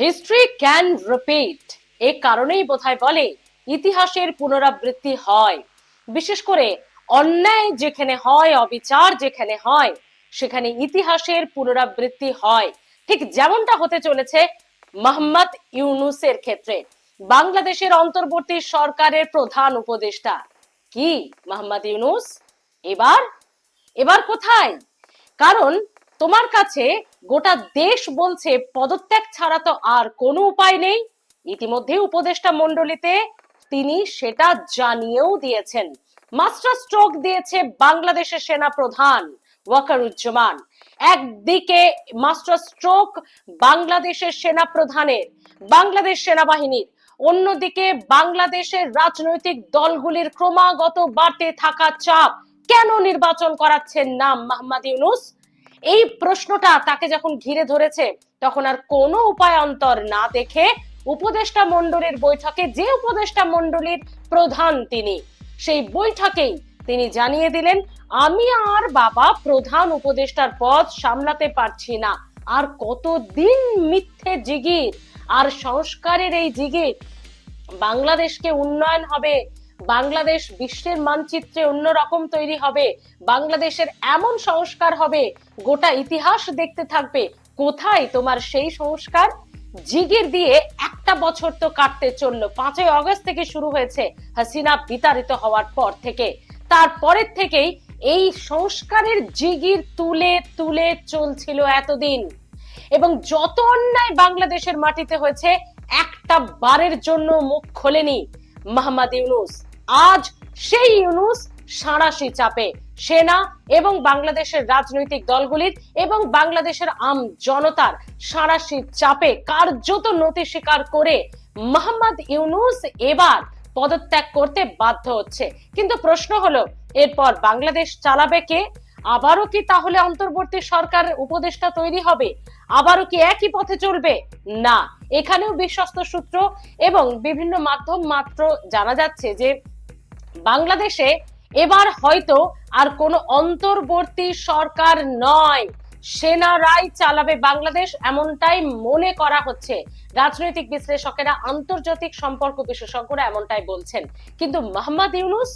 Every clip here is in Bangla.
হিস্ট্রি ক্যান রিপিট এ কারণেই বোধহয় বলে, ইতিহাসের পুনরাবৃত্তি হয়। বিশেষ করে, অন্যায় যেখানে হয়, অবিচার যেখানে হয়, সেখানে ইতিহাসের পুনরাবৃত্তি হয়। ঠিক যেমনটা হতে চলেছে মোহাম্মদ ইউনুসের ক্ষেত্রে। বাংলাদেশের অন্তর্বর্তী সরকারের প্রধান উপদেষ্টা কি মোহাম্মদ ইউনুস? এবার এবার কোথায়? কারণ তোমার কাছে গোটা দেশ বলছে, পদত্যাগ ছাড়া তো আর কোনো উপায় নেই। ইতিমধ্যে উপদেষ্টা মণ্ডলীতে তিনি সেটা জানিয়েও দিয়েছেন। মাস্টার স্ট্রোক দিয়েছে বাংলাদেশের সেনা প্রধান ওয়াকারুজ্জামান। একদিকে মাস্টার স্ট্রোক বাংলাদেশের সেনা প্রধানের বাংলাদেশ সেনাবাহিনীর। অন্যদিকে বাংলাদেশের রাজনৈতিক দলগুলির ক্রমাগত বাড়তে থাকা চাপ কেন নির্বাচন করাচ্ছেন নাম মোহাম্মদ ইউনুস? এই প্রশ্নটা তাকে যখন ঘিরে ধরেছে, তখন আর কোনো উপায় অন্তর না দেখে উপদেষ্টা মণ্ডলীর বৈঠকে যে উপদেষ্টা মণ্ডলীর প্রধান তিনি, সেই বৈঠকেই তিনি জানিয়ে দিলেন, আমি আর বাবা প্রধান উপদেষ্টার পদ সামলাতে পারছি না। আর কতদিন মিথ্যে জিগির? আর সংস্কারের এই জিগির বাংলাদেশকে উন্নয়ন হবে বাংলাদেশ বিশ্বের মানচিত্রে অন্যরকম তৈরি হবে। বাংলাদেশের এমন সংস্কার হবে, গোটা ইতিহাস দেখতে থাকবে। কোথায় তোমার সেই সংস্কার? জিগির দিয়ে একটা বছর তো কাটতে চলল। পাঁচই অগস্ট থেকে শুরু হয়েছে হাসিনা বিতাড়িত হওয়ার পর থেকে। তারপরের থেকেই এই সংস্কারের জিগির তুলে তুলে চলছিল এতদিন। এবং যত অন্যায় বাংলাদেশের মাটিতে হয়েছে, একটা বারের জন্য মুখ খোলেনি মোহাম্মদ ইউনুস। আজ সেই ইউনুস সাঁড়াশি চাপে। সেনা এবং বাংলাদেশের রাজনৈতিক দলগুলির এবং বাংলাদেশের আম জনতার সাঁড়াশি চাপে কার্যত নতি স্বীকার করে মোহাম্মদ ইউনুস এবার পদত্যাগ করতে বাধ্য হচ্ছে। কিন্তু প্রশ্ন হলো, এরপর বাংলাদেশ চালাবে কে? আবারও কি তাহলে অন্তর্বর্তী সরকার উপদেষ্টা তৈরি হবে? আবারও কি একই পথে চলবে? না। এখানেও বিশ্বস্ত সূত্র এবং বিভিন্ন মাধ্যম মাত্র জানা যাচ্ছে যে বাংলাদেশে এবার হয়তো আর কোনো অন্তর্বর্তী সরকার নয়। সেনারাই চালাবে বাংলাদেশ, এমনটাই মনে করা হচ্ছে। রাজনৈতিক বিশ্লেষকেরা আন্তর্জাতিক সম্পর্ক বিশেষজ্ঞরা এমনটাই বলছেন। কিন্তু মোহাম্মদ ইউনুস,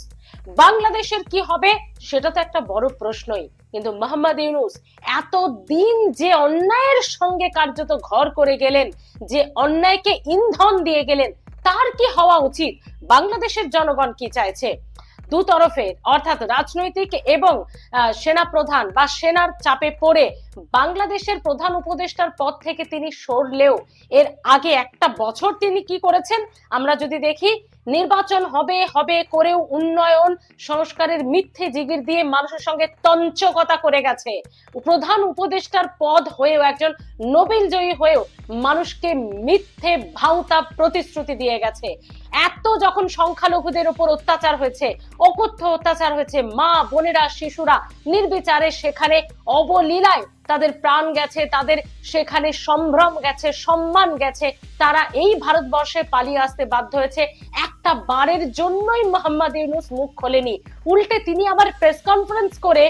বাংলাদেশের কি হবে সেটা তো একটা বড় প্রশ্নই। কিন্তু মোহাম্মদ ইউনুস এত দিন যে অন্যায়ের সঙ্গে কার্যত ঘর করে গেলেন, যে অন্যায়কে ইন্ধন দিয়ে গেলেন তার কি হওয়া উচিত? বাংলাদেশের জনগণ কি চাইছে? দু তরফের অর্থাৎ রাজনৈতিক এবং সেনা প্রধান বা সেনার চাপে পড়ে বাংলাদেশের প্রধান উপদেষ্টার পদ থেকে তিনি সরলেও এর আগে একটা বছর তিনি কি করেছেন? আমরা যদি দেখি, নির্বাচন হবে হবে করেও উন্নয়ন, সংস্কারের মিথ্যে জিগির দিয়ে মানুষের সঙ্গে তঞ্চকতা করে গেছে। প্রধান উপদেষ্টার পদ হয়েও একজন নোবেল জয়ী হয়েও মানুষকে মিথ্যে ভাউতা প্রতিশ্রুতি দিয়ে গেছে। এত যখন সংখ্যালঘুদের উপর অত্যাচার হয়েছে, অকথ্য অত্যাচার হয়েছে, মা, বোনেরা, শিশুরা নির্বিচারে সেখানে অবলীলায় তাদের প্রাণ গেছে, তাদের সেখানে সম্ভ্রম গেছে, সম্মান গেছে, তারা এই ভারতবর্ষে পালিয়ে আসতে বাধ্য হয়েছে। একটা বারের জন্যই মোহাম্মদ ইউনুস মুখ খোলেনি। উল্টে তিনি আবার প্রেস কনফারেন্স করে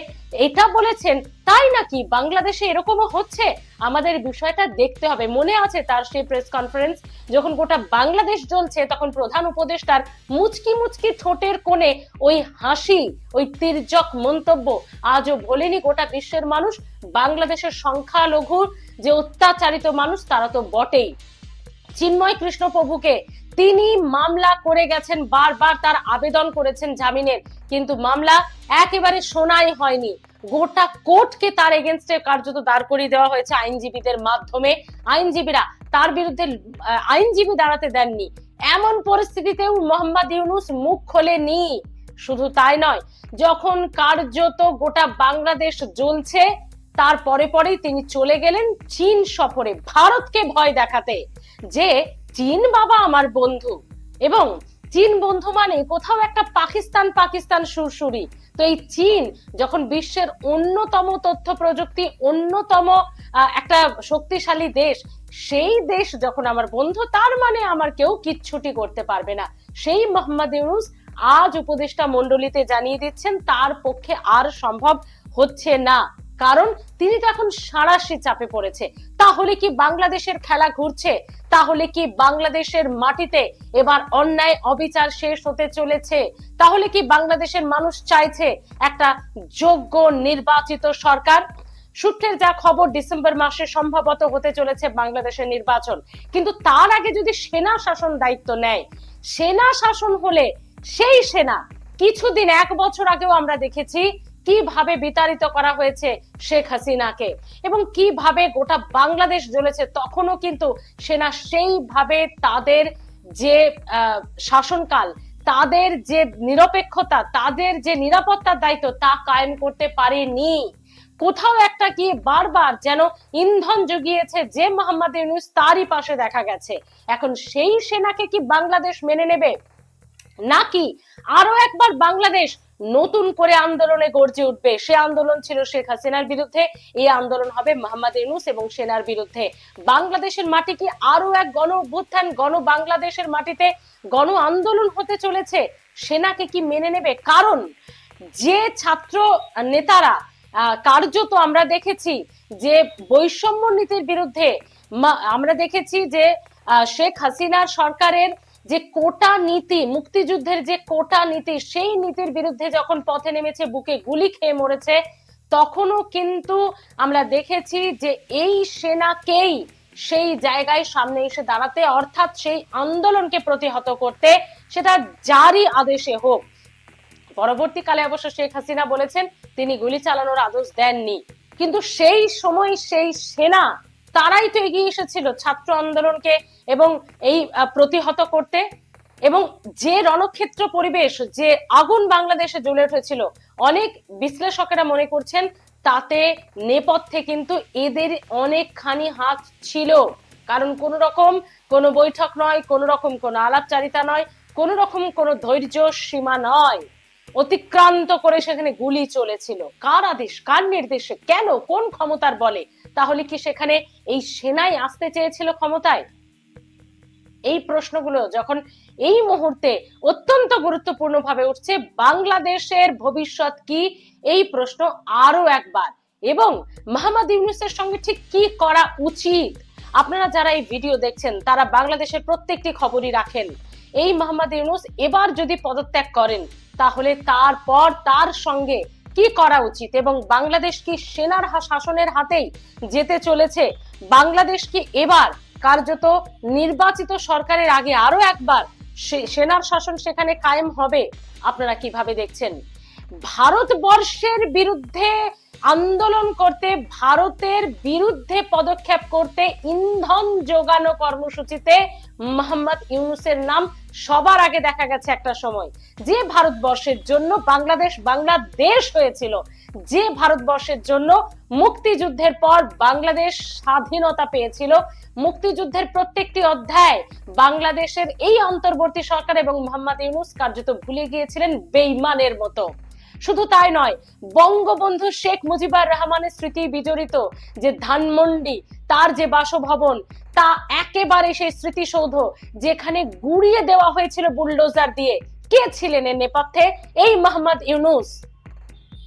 এটা বলেছেন, তাই নাকি বাংলাদেশে এরকমও হচ্ছে? আমাদের বিষয়টা দেখতে হবে। মনে আছে তার সেই প্রেস কনফারেন্স যখন গোটা বাংলাদেশ জ্বলছে, তখন প্রধান উপদেষ্টার মুচকি মুচকি ঠোঁটের কোণে ওই হাসি, ওই তির্যক মন্তব্য আজও ভোলেনি গোটা বিশ্বের মানুষ। বাংলাদেশের সংখ্যালঘুর যে অত্যাচারিত মানুষ, তারা তো বটেই। চিন্ময় কৃষ্ণ প্রভুকে তিনি মামলা করে গেছেন, বারবার তার আবেদন করেছেন জামিনের। কিন্তু মামলা একেবারে শোনাই হয়নি। গোটা কোর্টকে তার এগেনস্টে কার্যত দাঁড় করিয়ে দেওয়া হয়েছে আইনজীবীদের মাধ্যমে। আইনজীবীরা তার বিরুদ্ধে আইনজীবী দাঁড়াতে দেননি। এমন পরিস্থিতিতেও মোহাম্মদ ইউনুস মুখ খোলেনি। শুধু তাই নয়, যখন কার্যত গোটা বাংলাদেশ জ্বলছে, তার পরে পরেই তিনি চলে গেলেন চীন সফরে, ভারতকে ভয় দেখাতে। যে, চীন বাবা আমার বন্ধু। এবং চীন বন্ধু মানে কোথাও একটা পাকিস্তান পাকিস্তান সুরসুরি। তো এই চীন যখন বিশ্বের অন্যতম তথ্য প্রযুক্তি, অন্যতম একটা শক্তিশালী দেশ, সেই দেশ যখন আমার বন্ধু, তার মানে আমার কেউ কিচ্ছুটি করতে পারবে না। সেই মোহাম্মদ ইউনুস আজ উপদেষ্টা মন্ডলীতে জানিয়ে দিচ্ছেন, তার পক্ষে আর সম্ভব হচ্ছে না। কারণ তিনি তো এখন সাঁড়াশি চাপে পড়েছে। তাহলে কি বাংলাদেশের খেলা ঘুরছে? তাহলে কি বাংলাদেশের মাটিতে এবার অন্যায় অবিচার শেষ হতে চলেছে? তাহলে কি বাংলাদেশের মানুষ চাইছে একটা যোগ্য নির্বাচিত সরকার? সূত্রের যা খবর, ডিসেম্বর মাসে সম্ভবত হতে চলেছে বাংলাদেশের নির্বাচন। কিন্তু তার আগে যদি সেনা শাসন দায়িত্ব নেয়, সেনা শাসন হলে সেই সেনা কিছুদিন, এক বছর আগেও আমরা দেখেছি কীভাবে বিতাড়িত করা হয়েছে শেখ হাসিনাকে? এবং কীভাবে গোটা বাংলাদেশ জ্বলেছে তখনও কিন্তু সেনা সেইভাবে তাদের যে শাসনকাল, তাদের যে নিরপেক্ষতা, তাদের যে নিরাপত্তার দায়িত্ব তা কায়েম করতে পারেনি। কোথাও একটা গিয়ে বারবার যেন ইন্ধন জুগিয়েছে যে মোহাম্মদ ইউনুস তারই পাশে দেখা গেছে। এখন সেই সেনাকে কি বাংলাদেশ মেনে নেবে? নাকি আরও একবার বাংলাদেশ নতুন করে আন্দোলনে গর্জে উঠবে। সে আন্দোলন ছিল শেখ হাসিনার বিরুদ্ধে। এই আন্দোলন হবে মোহাম্মদ ইউনুস এবং সেনার বিরুদ্ধে। বাংলাদেশের মাটি কি আরও এক গণ অভ্যুত্থান, গণ বাংলাদেশের মাটিতে গণ আন্দোলন হতে চলেছে? সেনাকে কি মেনে নেবে? কারণ যে ছাত্র নেতারা কার্যত আমরা দেখেছি যে বৈষম্য নীতির বিরুদ্ধে আমরা দেখেছি যে শেখ হাসিনার সরকারের যে কোটা নীতি, মুক্তিযুদ্ধের যে কোটা নীতি, সেই নীতির বিরুদ্ধে যখন পথে নেমেছে, বুকে গুলি খেয়ে মরেছে, তখনও কিন্তু আমরা দেখেছি যে এই সেনাকেই সেই জায়গায় সামনে এসে দাঁড়াতে, অর্থাৎ সেই আন্দোলনকে প্রতিহত করতে সেটা যারই আদেশে হোক। পরবর্তীকালে অবশ্য শেখ হাসিনা বলেছেন, তিনি গুলি চালানোর আদেশ দেননি। কিন্তু সেই সময় সেই সেনা তারাই তো এগিয়ে এসেছিল ছাত্র আন্দোলনকে এবং এই প্রতিহত করতে। এবং যে রণক্ষেত্র পরিবেশ, যে আগুন বাংলাদেশে জ্বলে উঠেছিল, অনেক বিশ্লেষকেরা মনে করছেন তাতে নেপথ্যে কিন্তু এদের অনেকখানি হাত ছিল। কারণ কোন রকম কোনো বৈঠক নয়, কোন রকম কোনো আলাপচারিতা নয়, কোন রকম কোনো ধৈর্য সীমা নয়। অতিক্রান্ত করে সেখানে গুলি চলেছিল। কার আদেশ, কার নির্দেশে, কেন, কোন ক্ষমতার বলে? তাহলে কি সেখানে এই সেনাই আসতে চেয়েছিল ক্ষমতায়? এই প্রশ্নগুলো যখন এই মুহূর্তে অত্যন্ত গুরুত্বপূর্ণ ভাবে উঠছে, বাংলাদেশের ভবিষ্যৎ কি? এই প্রশ্ন আরও একবার। এবং মোহাম্মদ ইউনুসের সঙ্গে ঠিক কি করা উচিত? আপনারা যারা এই ভিডিও দেখছেন, তারা বাংলাদেশের প্রত্যেকটি খবরই রাখেন। এই মোহাম্মদ ইউনুস এবার যদি পদত্যাগ করেন, তাহলে তারপর তার সঙ্গে কি করা উচিত? এবং বাংলাদেশ কি সেনার শাসনের হাতেই যেতে চলেছে? বাংলাদেশ কি এবার কার্যত নির্বাচিত সরকারের আগে আরও একবার সেনার শাসন সেখানে কায়েম হবে? আপনারা কীভাবে দেখছেন? ভারতবর্ষের বিরুদ্ধে আন্দোলন করতে, ভারতের বিরুদ্ধে পদক্ষেপ করতে, ইন্ধন যোগানো কর্মসূচিতে মোহাম্মদ ইউনুসের নাম সবার আগে দেখা গেছে একটা সময়। যে ভারতবর্ষের জন্য বাংলাদেশ বাংলাদেশ হয়েছিল, যে ভারতবর্ষের জন্য মুক্তিযুদ্ধের পর বাংলাদেশ স্বাধীনতা পেয়েছিল, মুক্তিযুদ্ধের প্রত্যেকটি অধ্যায় বাংলাদেশের এই অন্তর্বর্তী সরকার এবং মোহাম্মদ ইউনুস কার্যত ভুলে গিয়েছিলেন বেইমানের মতো। শুধু তাই নয়, বঙ্গবন্ধু শেখ মুজিবুর রহমানের স্মৃতি বিজড়িত যে ধানমন্ডি, তার যে বাসভবন, তা একেবারে সেই স্মৃতিসৌধ যেখানে গুড়িয়ে দেওয়া হয়েছিল বুলডোজার দিয়ে। কে ছিলেন এর নেপথ্যে? এই মোহাম্মদ ইউনুস।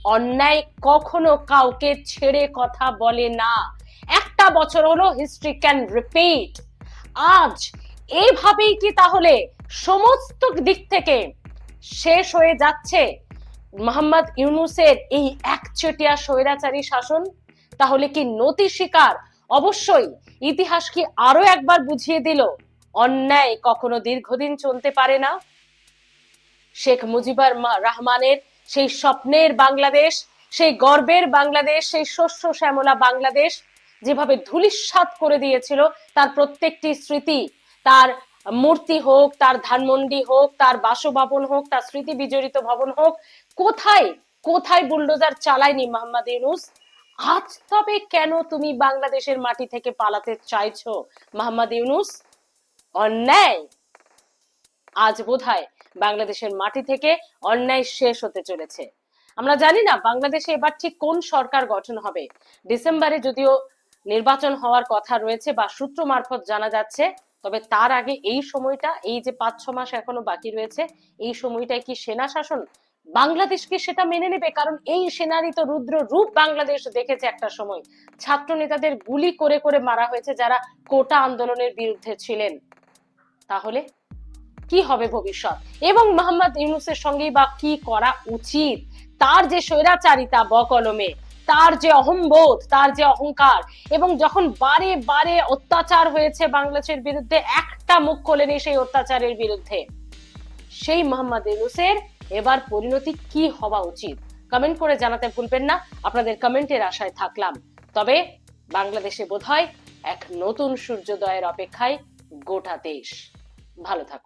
অন্যায় কখনো কাউকে ছেড়ে কথা বলে না। একটা বছর হলো হিস্ট্রি ক্যান রিপিট আজ এইভাবেই কি তাহলে সমস্ত দিক থেকে শেষ হয়ে যাচ্ছে মোহাম্মদ ইউনুসের এই একচেটিয়া স্বৈরাচারী শাসন, তাহলে কি নতি শিকার অবশ্যই, ইতিহাস কি আরও একবার বুঝিয়ে দিল, অন্যায় কখনো দীর্ঘদিন চলতে পারে না? শেখ মুজিবুর রহমানের সেই স্বপ্নের বাংলাদেশ, সেই গর্বের বাংলাদেশ, সেই শস্য শ্যামলা বাংলাদেশ, যেভাবে ধুলিস্বাত করে দিয়েছিল তার প্রত্যেকটি স্মৃতি, তার মূর্তি হোক, তার ধানমন্ডি হোক, তার বাসভবন হোক, তার স্মৃতি বিজড়িত ভবন হোক কোথায় কোথায় বুলডোজার চালায়নি মোহাম্মদ ইউনুস? আজ তবে কেন তুমি বাংলাদেশের মাটি থেকে পালাতে চাইছো মোহাম্মদ ইউনুস? অন্যায়। আজ বোধহয় বাংলাদেশের মাটি থেকে অন্যায় শেষ হতে চলেছে। আমরা জানি না বাংলাদেশে এবার ঠিক কোন সরকার গঠন হবে। ডিসেম্বরে যদিও নির্বাচন হওয়ার কথা রয়েছে বা সূত্র মারফত জানা যাচ্ছে, তবে তার আগে এই সময়টা, এই যে পাঁচ ছ মাস এখনও বাকি রয়েছে, এই সময়টায় কি সেনা শাসন বাংলাদেশকে সেটা মেনে নেবে, কারণ এই সেনারই তো রুদ্র রূপ বাংলাদেশ দেখেছে একটা সময়। ছাত্র নেতাদের গুলি করে করে মারা হয়েছে যারা কোটা আন্দোলনের বিরুদ্ধে ছিলেন। তাহলে কি হবে ভবিষ্যৎ? এবং মোহাম্মদ ইউনুসের সঙ্গেই বা কি করা উচিত? তার যে স্বৈরাচারিতা বকলমে, তার যে অহম্বোধ, তার যে অহংকার, এবং যখন বারে বারে অত্যাচার হয়েছে বাংলাদেশের বিরুদ্ধে, একটা মুখ খোলেনি সেই অত্যাচারের বিরুদ্ধে। সেই মোহাম্মদ ইউনুসের এবার পরিণতি কি হওয়া উচিত? কমেন্ট করে জানাতে ভুলবেন না। আপনাদের কমেন্টের আশায় থাকলাম। তবে বাংলাদেশে বোধহয় এক নতুন সূর্যোদয়ের অপেক্ষায় গোটা দেশ। ভালো থাকুন।